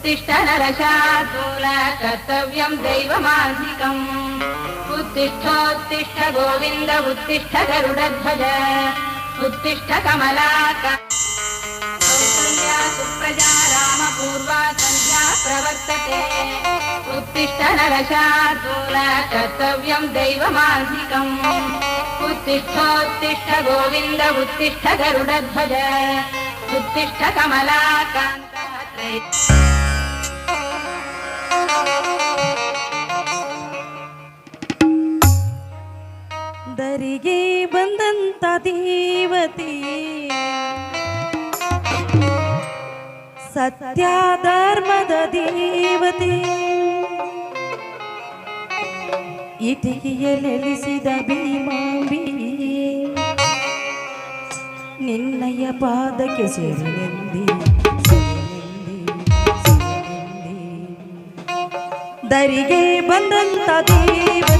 ఉత్తిష్ట నరశార్దూల కర్తవ్యం దైవమాసికం. ఉత్తిష్టోత్తిష్ట గోవింద ఉత్తిష్ట గరుడధ్వజ. ఉత్తిష్ట కమలాక సుప్రజా రామ పూర్వా సంధ్యా ప్రవర్తతే. ఉత్తిష్ట నరశార్దూల కర్తవ్యం దైవమాసికం. ఉత్తిష్టోత్తిష్ట గోవింద ఉత్తిష్ట గరుడధ్వజ. ఉత్తిష్ట కమలాకాంత you. ದರಿಗೆ ಬಂದಂತ ದೇವತಿ? ಸತ್ಯ ಧರ್ಮದ ದೇವತೆ. ಇಟಿಗೆಯಲೆಲಿಸಿದ ಭೀಮಾಂಬಿ ನಿನ್ನಯ ಪಾದಕ್ಕೆ ಸೇರಿನೆಂದಿ. ದರಿಗೆ ಬಂದಂತ ದೇವತೆ.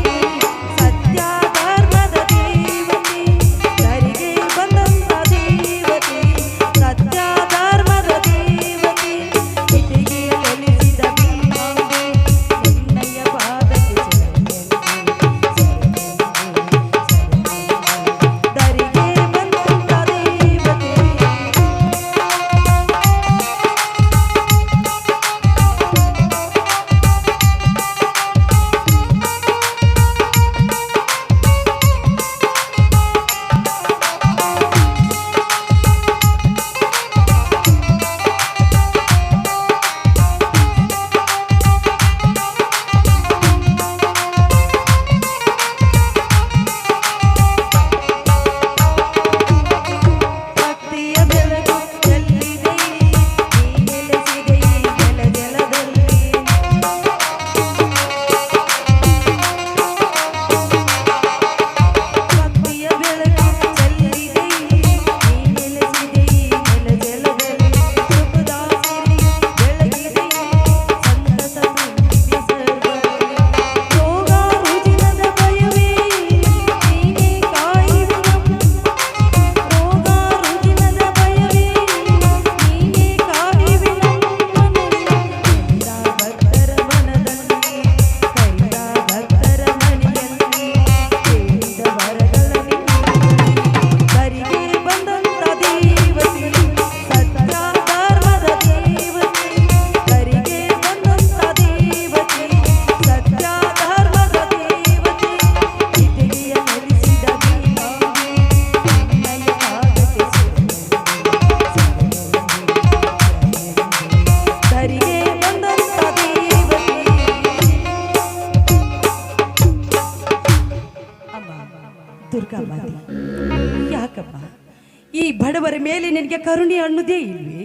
ಮೇಲೆ ನಿನಗೆ ಕರುಣೆ ಅನ್ನೋದೇ ಇಲ್ವೇ?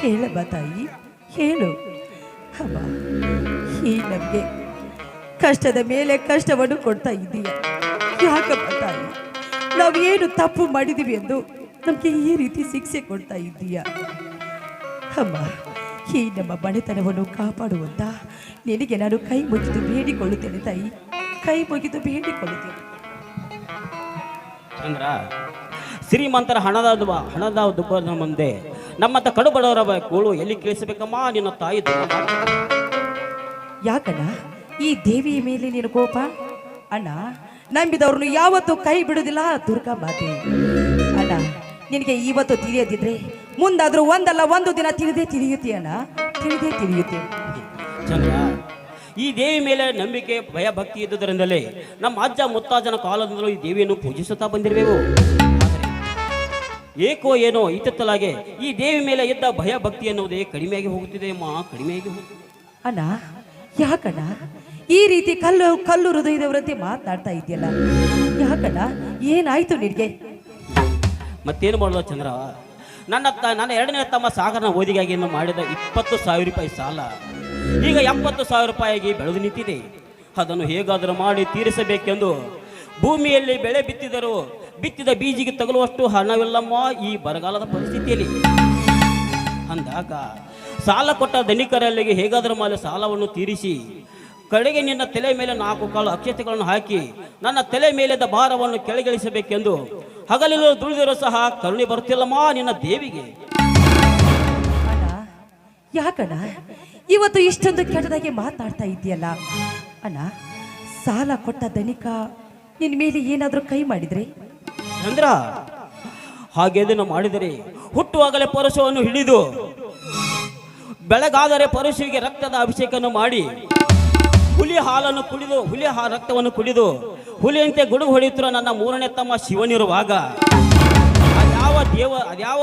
ಹೇಳಬ ತಾಯಿ ಹೇಳು. ಹಬ್ಬ, ಈ ನಮಗೆ ಕಷ್ಟದ ಮೇಲೆ ಕಷ್ಟವನ್ನು ಕೊಡ್ತಾ ಇದ್ದೀಯ ಯಾಕಪ್ಪ ತಾಯಿ ನಾವು ಏನು ತಪ್ಪು ಮಾಡಿದೀವಿ ಎಂದು ನಮಗೆ ಈ ರೀತಿ ಶಿಕ್ಷೆ ಕೊಡ್ತಾ ಇದ್ದೀಯಾ ಅಮ್ಮ ಈ ನಮ್ಮ ಬಡತನವನ್ನು ಕಾಪಾಡುವಂತ ನಿನಗೆ ನಾನು ಕೈ ಮುಗಿದು ಬೇಡಿಕೊಳ್ಳುತ್ತೇನೆ ತಾಯಿ. ಕೈ ಮುಗಿದು ಬೇಡಿಕೊಳ್ಳುತ್ತೇನೆ. ಶ್ರೀಮಂತರ ಹಣದ ಹಣದ ದುಬ್ಬದ ಮುಂದೆ ನಮ್ಮಂತ ಕಡು ಬಡವರ ಬ- ಎಲ್ಲಿ ಕೇಳಿಸಬೇಕಮ್ಮ? ನಿನ್ನ ತಾಯಿ. ಯಾಕಣ್ಣ? ಈ ದೇವಿಯ ಮೇಲೆ ನೀನು ಕೋಪ? ಅಣ್ಣ ನಂಬಿದವ್ರನ್ನು ಯಾವತ್ತೂ ಕೈ ಬಿಡುದಿಲ್ಲ ದುರ್ಗಾ ಮಾತೆ. ಅಣ್ಣ ನಿನಗೆ ಇವತ್ತು ತಿಳಿಯದಿದ್ರೆ ಮುಂದಾದ್ರೂ ಒಂದಲ್ಲ ಒಂದು ದಿನ ತಿಳಿದೇ ತಿಳಿಯುತ್ತೆ ಅಣ್ಣ. ತಿಳಿದೇ ತಿಳಿಯುತ್ತೆ. ಚಂದ್ರ ಈ ದೇವಿ ಮೇಲೆ ನಂಬಿಕೆ ಭಯ ಭಕ್ತಿ ಇದ್ದುದರಿಂದಲೇ ನಮ್ಮ ಅಜ್ಜ ಮುತ್ತಾಜನ ಕಾಲದಿಂದಲೂ ಈ ದೇವಿಯನ್ನು ಪೂಜಿಸುತ್ತಾ ಬಂದಿರುವೆವು. ಆದರೆ ಏಕೋ ಏನೋ ಇತ್ತಲಾಗೆ ಈ ದೇವಿ ಮೇಲೆ ಎದ್ದ ಭಯ ಭಕ್ತಿ ಎನ್ನುವುದೇ ಕಡಿಮೆಯಾಗಿ ಹೋಗುತ್ತಿದೆ ಅಮ್ಮ ಕಡಿಮೆಯಾಗಿ ಹೋಗುತ್ತಿದೆ. ಅಣ್ಣ ಯಾಕಣ್ಣ? ಈ ರೀತಿ ಕಲ್ಲು ಕಲ್ಲು ಹೃದಯದವರಂತೆ ಮಾತಾಡ್ತಾ ಇದೆಯಲ್ಲ ಯಾಕಣ್ಣ? ಏನಾಯ್ತು ನಿನಗೆ? ಮತ್ತೇನು ಮಾಡೋದು ಚಂದ್ರ? ನನ್ನ ನನ್ನ ಎರಡನೇ ತಮ್ಮ ಸಾಗರನ ಓದಿಗಾಗಿ ಮಾಡಿದ ಇಪ್ಪತ್ತು ಸಾವಿರ ರೂಪಾಯಿ ಸಾಲ. ಈಗ ಎಪ್ಪತ್ತು ಸಾವಿರ ರೂಪಾಯಿಗೆ ಬೆಳೆದು ನಿಂತಿದೆ. ಅದನ್ನು ಹೇಗಾದರೂ ಮಾಡಿ ತೀರಿಸಬೇಕೆಂದು ಭೂಮಿಯಲ್ಲಿ ಬೆಳೆ ಬಿತ್ತಿದರು ಬಿತ್ತಿದ ಬೀಜಿಗೆ ತಗಲುವಷ್ಟು ಹಣವಿಲ್ಲಮ್ಮ ಈ ಬರಗಾಲದ ಪರಿಸ್ಥಿತಿಯಲ್ಲಿ. ಅಂದಾಗ ಸಾಲ ಕೊಟ್ಟ ಧನಿಕರಲ್ಲಿಗೆ ಹೇಗಾದರೂ ಮೇಲೆ ಸಾಲವನ್ನು ತೀರಿಸಿ, ಕಡೆಗೆ ನಿನ್ನ ತಲೆ ಮೇಲೆ ನಾಲ್ಕು ಕಾಲು ಅಕ್ಷತೆಗಳನ್ನು ಹಾಕಿ, ನನ್ನ ತಲೆ ಮೇಲೆದ ಭಾರವನ್ನು ಕೆಳಗಿಳಿಸಬೇಕೆಂದು ಹಗಲಿಲು ದುಡಿದಿರೋ ಸಹ ಕರುಣೆ ಬರುತ್ತಿಲ್ಲಮ್ಮ ನಿನ್ನ ದೇವಿಗೆ. ಯಾಕಣ್ಣ? ಇವತ್ತು ಇಷ್ಟೊಂದು ಕೆಟ್ಟದಾಗಿ ಮಾತಾಡ್ತಾ ಇದೆಯಲ್ಲ ಅಣ್ಣ, ಸಾಲ ಕೊಟ್ಟ ಧನಿಕ ನಿನ್ನ ಮೇಲೆ ಏನಾದರೂ ಕೈ ಮಾಡಿದ್ರೆ? ಚಂದ್ರ, ಹಾಗೆ ಅದನ್ನು ಮಾಡಿದರೆ ಹುಟ್ಟುವಾಗಲೇ ಪರಶುವನ್ನು ಹಿಡಿದು ಬೆಳಗಾದರೆ ಪರಶುವಿಗೆ ರಕ್ತದ ಅಭಿಷೇಕವನ್ನು ಮಾಡಿ ಹುಲಿ ಹಾಲನ್ನು ಕುಡಿದು, ಹುಲಿ ಹಾ ರಕ್ತವನ್ನು ಕುಡಿದು ಹುಲಿಯಂತೆ ಗುಡುಗು ಹೊಡೆಯುತ್ತಿರುವ ನನ್ನ ಮೂರನೇ ತಮ್ಮ ಶಿವನಿರುವಾಗ ಅದ್ಯಾವ ದೇವ ಅದ್ಯಾವ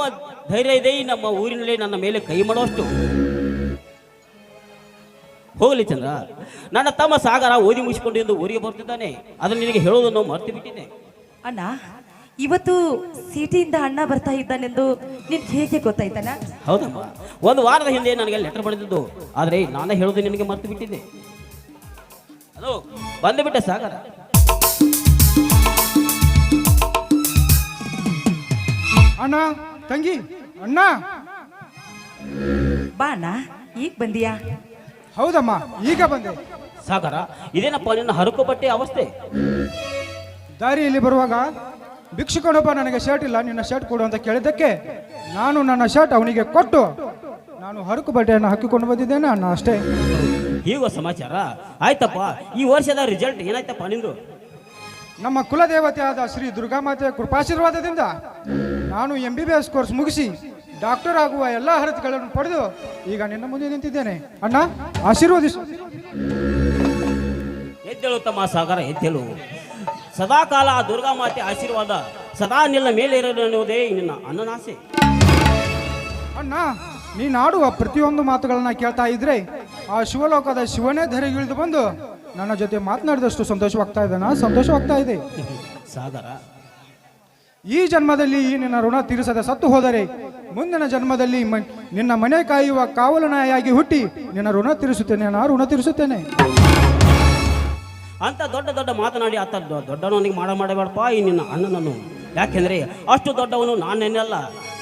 ಧೈರ್ಯ ಇದೆ ನಮ್ಮ ಊರಿನಲ್ಲಿ ನನ್ನ ಮೇಲೆ ಕೈ ಮಾಡುವಷ್ಟು? ಹೋಗಲಿ ಚಂದ್ರ, ನನ್ನ ತಮ್ಮ ಸಾಗರ ಓದಿ ಮುಗಿಸಿಕೊಂಡು ಎಂದು ಊರಿಗೆ ಬರ್ತಿದ್ದಾನೆ. ಅದನ್ನು ನಿನಗೆ ಹೇಳುವುದನ್ನು ಮರ್ತು ಬಿಟ್ಟಿದ್ದೆ. ಅಣ್ಣ ಇವತ್ತು ಸಿಟಿಯಿಂದ ಅಣ್ಣ ಬರ್ತಾ ಇದ್ದಾನೆಂದು ನಿನ್ಗೆ ಹೇಗೆ ಗೊತ್ತಾಯ್ತಾನ ಹೌದಮ್ಮ ಒಂದು ವಾರದ ಹಿಂದೆ ನನಗೆ ಲೆಟರ್ ಬರೆದಿದ್ದು. ಆದರೆ ನಾನೇ ಹೇಳೋದು ನಿನಗೆ ಮರ್ತು ಬಿಟ್ಟಿದ್ದೆ. ಅದು ಬಂದು ಬಿಟ್ಟೆ ಸಾಗರ. ಅಣ್ಣ ತಂಗಿ ಅಣ್ಣ. ಬಾ ಅಣ್ಣ ಈಗ ಬಂದಿಯಾ? ಹೌದಮ್ಮ ಈಗ ಬಂದೆ. ಸಾಗರ ಇದೇನಪ್ಪ ನಿನ್ನ ಹರಕು ಬಟ್ಟೆ ಅವಸ್ಥೆ? ದಾರಿಯಲ್ಲಿ ಬರುವಾಗ ಭಿಕ್ಷುಕನೊಬ್ಬ ನನಗೆ ಶರ್ಟ್ ಇಲ್ಲ ನಿನ್ನ ಶರ್ಟ್ ಕೊಡು ಅಂತ ಕೇಳಿದ್ದಕ್ಕೆ ನಾನು ನನ್ನ ಶರ್ಟ್ ಅವನಿಗೆ ಕೊಟ್ಟು ನಾನು ಹರಕು ಬಟ್ಟೆಯನ್ನು ಹಾಕಿಕೊಂಡು ಬಂದಿದ್ದೇನೆ ಅಣ್ಣ ಅಷ್ಟೇ. ಈಗ ಸಮಾಚಾರ. ಆಯ್ತಪ್ಪ ಈ ವರ್ಷದ ರಿಸಲ್ಟ್ ಏನಾಯ್ತಪ್ಪ ನಿಂದು ನಮ್ಮ ಕುಲದೇವತೆಯಾದ ಶ್ರೀ ದುರ್ಗಾಮಾತೆಯ ಕೃಪಾಶೀರ್ವಾದದಿಂದ ನಾನು M B B S course ಮುಗಿಸಿ ಡಾಕ್ಟರ್ ಆಗುವ ಎಲ್ಲ ಅರ್ಹತೆಗಳನ್ನು ಪಡೆದು ಈಗ ನಿನ್ನ ಮುಂದೆ ನಿಂತಿದ್ದೇನೆ. ಅಣ್ಣ ಆಶೀರ್ವದಿಸು. ಎದ್ದೇಳು ತಮ್ಮ ಸಾಗರ ಎದ್ದೇಳು. ಸದಾಕಾಲ ಆ ದುರ್ಗಾ ಮಾತೆ ಆಶೀರ್ವಾದ ಸದಾ ನಿನ್ನ ಮೇಲೆ ಇರಲು ಅನ್ನುವುದೇ ನಿನ್ನ ಅನ್ನನಾಸೆ ಅಣ್ಣ ನೀನು ಆಡುವ ಪ್ರತಿಯೊಂದು ಮಾತುಗಳನ್ನ ಕೇಳ್ತಾ ಇದ್ರೆ ಆ ಶಿವಲೋಕದ ಶಿವನೇ ಧರೆಗಿಳಿದು ಬಂದು ನನ್ನ ಜೊತೆ ಮಾತನಾಡಿದಷ್ಟು ಸಂತೋಷವಾಗ್ತಾ ಇದ್ದಾನ ಸಂತೋಷವಾಗ್ತಾ ಇದೆ. ಸಾಗರ. ಈ ಜನ್ಮದಲ್ಲಿ ಈ ನಿನ್ನ ಋಣ ತೀರಿಸದೆ ಸತ್ತು ಹೋದರೆ ಮುಂದಿನ ಜನ್ಮದಲ್ಲಿ ನಿನ್ನ ಮನೆ ಕಾಯುವ ಕಾವಲು ಹುಟ್ಟಿ ನಿನ್ನ ಋಣ ತೀರಿಸುತ್ತೇನೆ ನಾನು ಋಣ ತೀರಿಸುತ್ತೇನೆ. ಅಂತ ದೊಡ್ಡ ದೊಡ್ಡ ಮಾತನಾಡಿ ಆತ ದೊಡ್ಡವನಿಗೆ ಮಾಡ ಮಾಡಬೇಡಪ್ಪ ಈ ನಿನ್ನ ಅಣ್ಣನನ್ನು. ಯಾಕೆಂದ್ರೆ ಅಷ್ಟು ದೊಡ್ಡವನು ನಾನೇನಲ್ಲ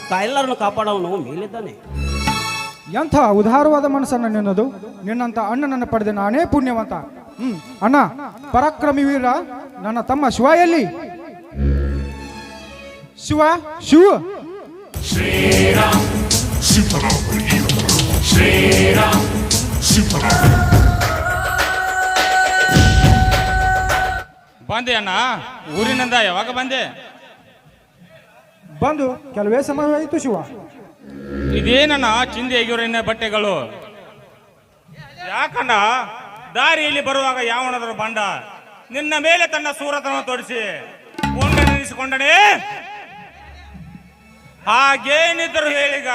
ಕಾ ಎಲ್ಲರನ್ನು ಕಾಪಾಡೋನು ಮೇಲಿದ್ದಾನೆ. ಎಂಥ ಉದಾರವಾದ ಮನಸ್ಸನ್ನು ನಿನ್ನದು ನಿನ್ನಂತ ಅಣ್ಣನನ್ನು ಪಡೆದ ನಾನೇ ಪುಣ್ಯವಂತ. ಹ್ಮ್ ಅಣ್ಣ ಪರಾಕ್ರಮಿ ವೀರ ನನ್ನ ತಮ್ಮ ಶಿವ ಎಲ್ಲಿ? ಶಿವ ಶಿವ. ಬಂದೆ ಅಣ್ಣ. ಊರಿನಿಂದ ಯಾವಾಗ ಬಂದೆ? ಬಂದು ಕೆಲವೇ ಸಮಯವಾಯಿತು ಶಿವ. ಇದೇನಣ್ಣ ಚಿಂದಿ ಆಗಿರೋನ ಬಟ್ಟೆಗಳು? ಯಾಕಣ್ಣ? ದಾರಿಯಲ್ಲಿ ಬರುವಾಗ ಯಾವನಾದರೂ ಬಂಡ ನಿನ್ನ ಮೇಲೆ ತನ್ನ ಸೂರತನ ತೋರಿಸಿ ಕೊಂಡನೆ ಹಾಗೇನಿದ್ರು ಹಾಗೇನಿದ್ದರು ಹೇಳಿಗ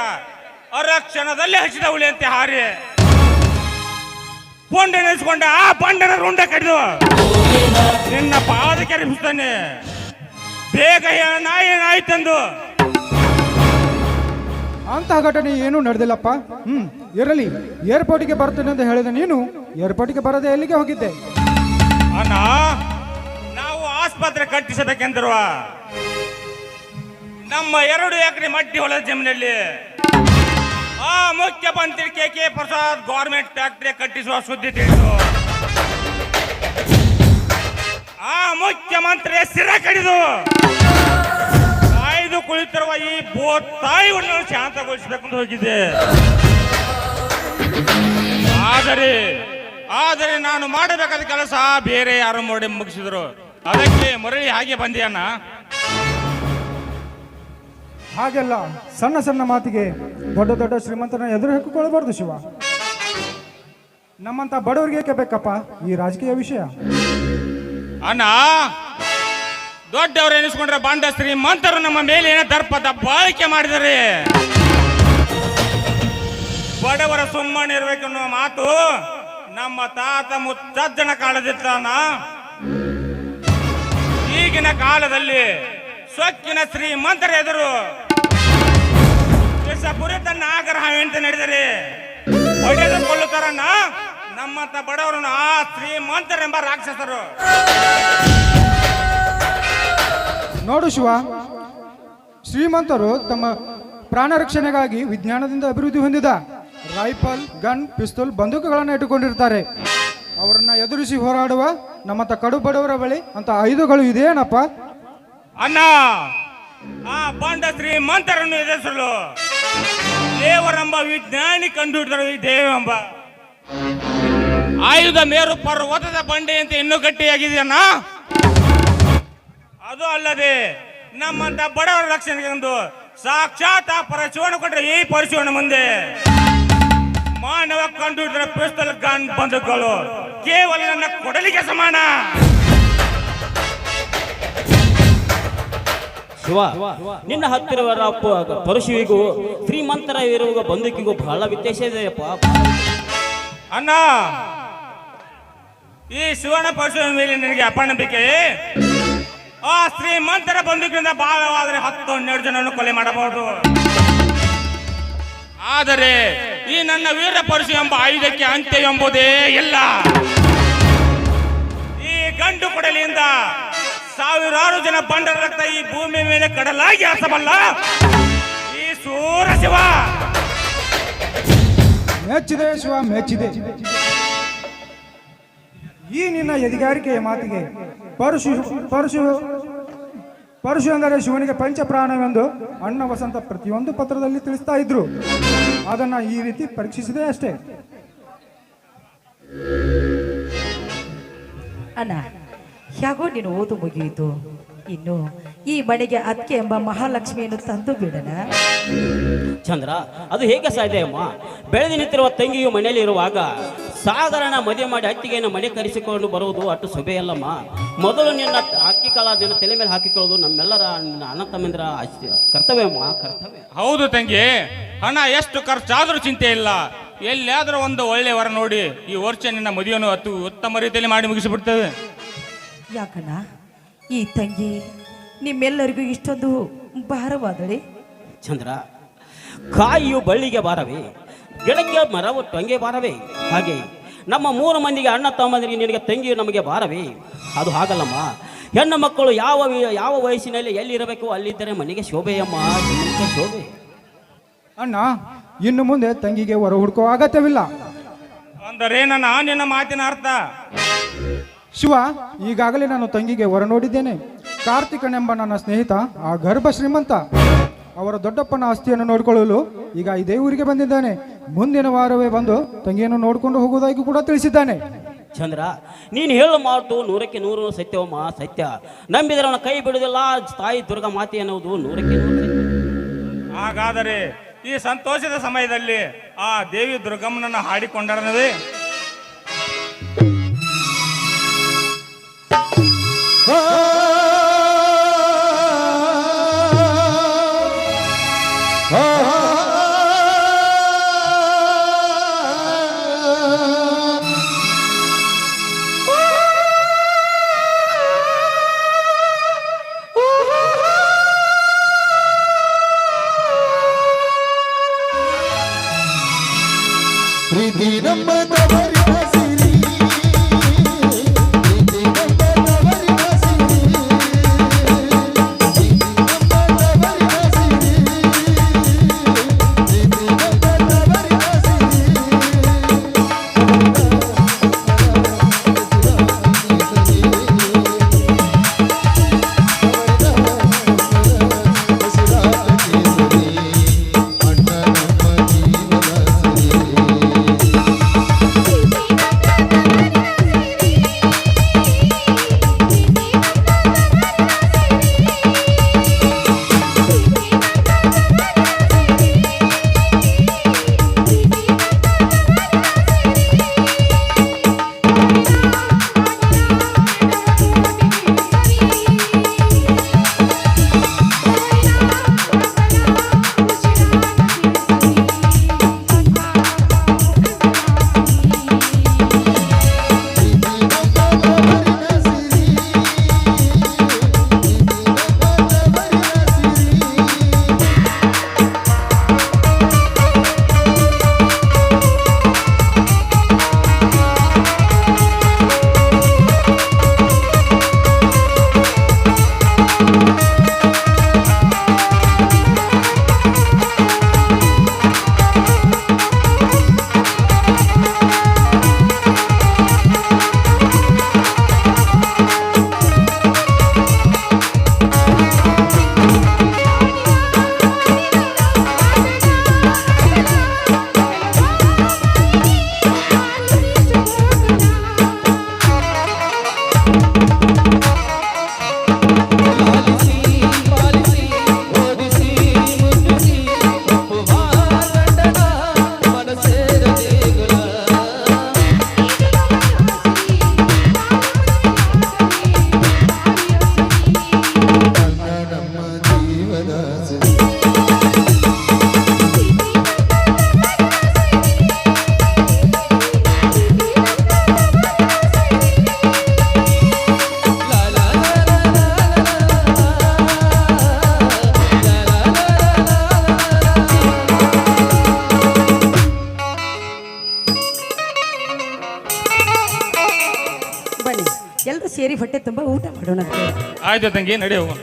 ಅರಕ್ಷಣದಲ್ಲಿ ಹಸಿದ ಹುಳಿಯಂತೆ ಹಾರಿ. ಪೊಂಡ ನೆನೆಸ್ಕೊಂಡ ಆ ಪಂಡನ ರುಂಡ ಕಡಿದು. ನಿನ್ನ ಪಾದ ಅರಿಪಿಸ್ತಾನೆ ಬೇಗ ನಾಯಿ ಏನಾಯ್ತಂದು? ಅಂತಹ ಘಟನೆ ಏನೂ ನಡೆದಿಲ್ಲಪ್ಪ. ಹ್ಮ್ ಇರಲಿ ಏರ್ಪೋರ್ಟ್ಗೆ ಬರ್ತೇನೆ ಅಂತ ಹೇಳಿದ ನೀನು. ಏರ್ಪೋರ್ಟ್ಗೆ ಬರದೆ ಎಲ್ಲಿಗೆ ಹೋಗಿದ್ದೆ? ಅಣ್ಣ ನಾವು ಆಸ್ಪತ್ರೆ ಕಟ್ಟಿಸಬೇಕೆಂದಿರುವ ನಮ್ಮ ಎರಡು ಎಕರೆ ಮಟ್ಟಿ ಹೊಲದ ಜಮೀನಲ್ಲಿ ಆ ಮುಖ್ಯಮಂತ್ರಿ K K Prasad government factory ಕಟ್ಟಿಸುವ ಸುದ್ದಿ ತಿಳಿದು. ಆ ಮುಖ್ಯಮಂತ್ರಿ ಸಿರ ಕಡಿದು. ಕಾಯ್ದು ಕುಳಿತಿರುವ ಈ ತಾಯಿಯನ್ನು ಶಾಂತಗೊಳಿಸಬೇಕಂತ ಹೋಗಿದ್ದೆ ಆದರೆ ಆದರೆ ನಾನು ಮಾಡಬೇಕಾದ ಕೆಲಸ ಬೇರೆ ಯಾರು ಮಾಡಿ ಮುಗಿಸಿದ್ರು. ಅದಕ್ಕೆ ಮುರಳಿ ಹಾಗೆ ಬಂದೆ ಅಣ್ಣ ಹಾಗೆಲ್ಲ ಸಣ್ಣ ಸಣ್ಣ ಮಾತಿಗೆ ದೊಡ್ಡ ದೊಡ್ಡ ಶ್ರೀಮಂತನ ಎದುರು ಹಾಕಿಕೊಳ್ಳಬಾರ್ದು ಶಿವ. ನಮ್ಮಂತ ಬಡವರಿಗೆ ಬೇಕಪ್ಪ ಈ ರಾಜಕೀಯ ವಿಷಯ? ಅಣ್ಣ, ದೊಡ್ಡವರು ಎನಿಸ್ಕೊಂಡ್ರೆ ಬಂಡ ಶ್ರೀಮಂತರು ನಮ್ಮ ಮೇಲೆ ಮೇಲಿನ ದರ್ಪದ ಬಾಳಿಕೆ ಮಾಡಿದರೆ ಬಡವರ ಸುಮ್ಮನೆ ಅನ್ನೋ ಮಾತು ನಮ್ಮ ತಾತ ಮುತ್ತಜ್ಜನ ಕಾಲದಿತ್ತಾನ ಈಗಿನ ಕಾಲದಲ್ಲಿ ಸೊಕ್ಕಿನ ಶ್ರೀಮಂತರ ಎದುರು. ವಿಷಪುರಿ ತನ್ನ ಆಗ್ರಹ ಎಂತ ನಡೆದರೆ? ಹೊಡೆದುಕೊಳ್ಳುತ್ತಾರನ್ನ ನಮ್ಮಂತ ಬಡವರನ್ನು ಆ ಶ್ರೀಮಂತರೆಂಬ ರಾಕ್ಷಸರು. ನೋಡು ಶಿವ, ಶ್ರೀಮಂತರು ತಮ್ಮ ಪ್ರಾಣ ರಕ್ಷಣೆಗಾಗಿ ವಿಜ್ಞಾನದಿಂದ ಅಭಿವೃದ್ಧಿ ಹೊಂದಿದ ರೈಫಲ್, ಗನ್, ಪಿಸ್ತೂಲ್, ಬಂದೂಕುಗಳನ್ನು ಇಟ್ಟುಕೊಂಡಿರ್ತಾರೆ. ಅವರನ್ನ ಎದುರಿಸಿ ಹೋರಾಡುವ ನಮ್ಮಂತ ಕಡು ಬಡವರ ಬಳಿ ಅಂತ ಆಯುಧಗಳು ಇದೇನಪ್ಪ ಅಣ್ಣ, ಆ ಬಂಡ ಶ್ರೀಮಂತರನ್ನು ಎದುರಿಸಲು ದೇವರೆಂಬ ವಿಜ್ಞಾನಿ ಕಂಡುಹಿಡಿದರು ಈ ದೇವೆಂಬ. ಆಯುಧ ಮೇರು ಪರ್ವತದ ಅಂತ ಇನ್ನೂ ಗಟ್ಟಿಯಾಗಿದೆಯನ್ನ ಅದು ಅಲ್ಲದೆ ನಮ್ಮಂತ ಬಡವರ ರಕ್ಷಣೆಗೆ ಒಂದು ಸಾಕ್ಷಾತ್ ಆ ಪರಶಿವನ ಕೊಟ್ಟರೆ ಈ ಪರಶಿವನ ಮುಂದೆ. ಮಾನವ ಕಂಡುಹಿಡಿದ ಪಿಸ್ತಲ್ ಗನ್ ಬಂದುಕೊಳ್ಳು ಕೇವಲ ನನ್ನ ಕೊಡಲಿಗೆ ಸಮಾನ. ನಿನ್ನ ಹತ್ತಿರವರ ಪರಶುವಿಗೂ ಶ್ರೀಮಂತರ ಇರುವ ಬಂದೂಕಿಗೂ ಬಹಳ ವ್ಯತ್ಯಾಸ ಇದೆಯಪ್ಪ ಅಣ್ಣ, ಈ ಶಿವನ ಪರಶುವಿನ ಮೇಲೆ ನಿನಗೆ ಅಪನಂಬಿಕೆ. ಆ ಶ್ರೀಮಂತರ ಬಂದೂಕಿನಿಂದ ಭಾಗವಾದರೆ ಹತ್ತು ಹನ್ನೆರಡು ಜನವನ್ನು ಕೊಲೆ ಮಾಡಬಹುದು. ಆದರೆ ಈ ನನ್ನ ವೀರ ಪರಶು ಎಂಬ ಆಯುಧಕ್ಕೆ ಅಂತ್ಯ ಎಂಬುದೇ ಇಲ್ಲ. ಈ ಗಂಡು ಕೊಡಲಿಯಿಂದ ಸಾವಿರಾರು ಜನ ಬಂಡರ ರಕ್ತ ಈ ಭೂಮಿ ಮೇಲೆ ಕಡಲಾಗಿ ಹಾಸಬಲ್ಲ. ಈ ಸೂರ ಶಿವ. ಮೆಚ್ಚಿದೆ ಶಿವ ಮೆಚ್ಚಿದೆ. ಈ ನಿನ್ನ ಎದಿಗಾರಿಕೆಯ ಮಾತಿಗೆ ಪರಶು ಪರಶು ಪರಶು ಎಂದರೆ ಶಿವನಿಗೆ ಪಂಚಪ್ರಾಣವೆಂದು ಅಣ್ಣ ವಸಂತ ಪ್ರತಿಯೊಂದು ಪತ್ರದಲ್ಲಿ ತಿಳಿಸ್ತಾ ಇದ್ರು. ಅದನ್ನ ಈ ರೀತಿ ಪರೀಕ್ಷಿಸಿದೆ ಅಷ್ಟೇ. ಅಣ್ಣ ಹೇಗೋ ನೀನು ಓದು ಮುಗಿಯಿತು. ಇನ್ನು ಈ ಮನೆಗೆ ಅತ್ಕೆ ಎಂಬ ಮಹಾಲಕ್ಷ್ಮಿಯನ್ನು ತಂದು ಬಿಡಣ. ಚಂದ್ರ ಅದು ಹೇಗೆ ಸಾಧ್ಯ ಅಮ್ಮ? ಬೆಳೆದು ನಿಂತಿರುವ ತಂಗಿಯು ಮನೆಯಲ್ಲಿ ಇರುವಾಗ ಸಾಧಾರಣ ಮದುವೆ ಮಾಡಿ ಅತ್ತಿಗೆಯನ್ನು ಮನೆ ಕರೆಸಿಕೊಂಡು ಬರುವುದು ಅಷ್ಟು ಸೊಬೆಯಲ್ಲಮ್ಮ ಮೊದಲು ನಿನ್ನ ಅಕ್ಕಿ ಕಾಲ ನಿನ್ನ ತಲೆ ಮೇಲೆ ಹಾಕಿಕೊಳ್ಳೋದು ನಮ್ಮೆಲ್ಲರ ನಿನ್ನ ಅಣ್ಣ ತಮ್ಮಂದಿರ ಆಸ್ತಿ- ಕರ್ತವ್ಯಮ್ಮ ಕರ್ತವ್ಯ. ಹೌದು ತಂಗಿ ಹಣ ಎಷ್ಟು ಖರ್ಚಾದ್ರೂ ಚಿಂತೆ ಇಲ್ಲ. ಎಲ್ಲಿಯಾದ್ರೂ ಒಂದು ಒಳ್ಳೆ ವರ ನೋಡಿ ಈ ವರ್ಷ ನಿನ್ನ ಮದುವೆಯನ್ನು ಅತಿ ಉತ್ತಮ ರೀತಿಯಲ್ಲಿ ಮಾಡಿ ಮುಗಿಸಿಬಿಡ್ತೇವೆ ಯಾಕಣ್ಣ? ಈ ತಂಗಿ ನಿಮ್ಮೆಲ್ಲರಿಗೂ ಇಷ್ಟೊಂದು ಭಾರವಾದಳೆ. ಚಂದ್ರ ಕಾಯಿಯು ಬಳ್ಳಿಗೆ ಬಾರವೇ ಗಿಡಕ್ಕೆ ಮರವು ತಂಗೆ ಬಾರವೇ ಹಾಗೆ ನಮ್ಮ ಮೂರು ಮಂದಿಗೆ ಅಣ್ಣ ತಮ್ಮಂದಿಗೆ ನಿನಗೆ ತಂಗಿಯು ನಮಗೆ ಬಾರವೇ ಅದು ಹಾಗಲ್ಲಮ್ಮ ಹೆಣ್ಣು ಮಕ್ಕಳು ಯಾವ ಯಾವ ವಯಸ್ಸಿನಲ್ಲಿ ಎಲ್ಲಿರಬೇಕು ಅಲ್ಲಿದ್ದರೆ ಮನೆಗೆ ಶೋಭೆಯಮ್ಮ ಶೋಭೆ. ಅಣ್ಣ ಇನ್ನು ಮುಂದೆ ತಂಗಿಗೆ ಹೊರ ಹುಡುಕೋ ಅಗತ್ಯವಿಲ್ಲ. ಅಂದರೆ ನನ್ನ ನಿನ್ನ ಮಾತಿನ ಅರ್ಥ. ಶಿವ ಈಗಾಗಲೇ ನಾನು ತಂಗಿಗೆ ಹೊರ ನೋಡಿದ್ದೇನೆ. ಕಾರ್ತಿಕನೆಂಬ ನನ್ನ ಸ್ನೇಹಿತ ಆ ಗರ್ಭ ಶ್ರೀಮಂತ. ಅವರ ದೊಡ್ಡಪ್ಪನ ಆಸ್ತಿಯನ್ನು ನೋಡಿಕೊಳ್ಳಲು ಈಗ ಇದೇ ಊರಿಗೆ ಬಂದಿದ್ದಾನೆ. ಮುಂದಿನ ವಾರವೇ ಬಂದು ತಂಗಿಯನ್ನು ನೋಡಿಕೊಂಡು ಹೋಗುವುದಾಗಿ ಕೂಡ ತಿಳಿಸಿದ್ದಾನೆ. ಚಂದ್ರ ನೀನು ಹೇಳು ಮಾತು ನೂರಕ್ಕೆ ನೂರು ಸತ್ಯವಮ್ಮ ಸತ್ಯ. ನಂಬಿದರೆ ಅವನ ಕೈ ಬಿಡುವುದಿಲ್ಲ ತಾಯಿ ದುರ್ಗ ಮಾತೆ ಅನ್ನೋದು ನೂರಕ್ಕೆ ನೂರು ಸತ್ಯ. ಹಾಗಾದರೆ ಈ ಸಂತೋಷದ ಸಮಯದಲ್ಲಿ ಆ ದೇವಿ ದುರ್ಗಮ್ಮನನ್ನು ಹಾಡಿಕೊಂಡರನವೇ Oh! ತುಂಬ ಊಟ ಮಾಡೋಣ ಆಯ್ತು ತಂಗಿ ನಡಿ ಹೋಗೋಣ.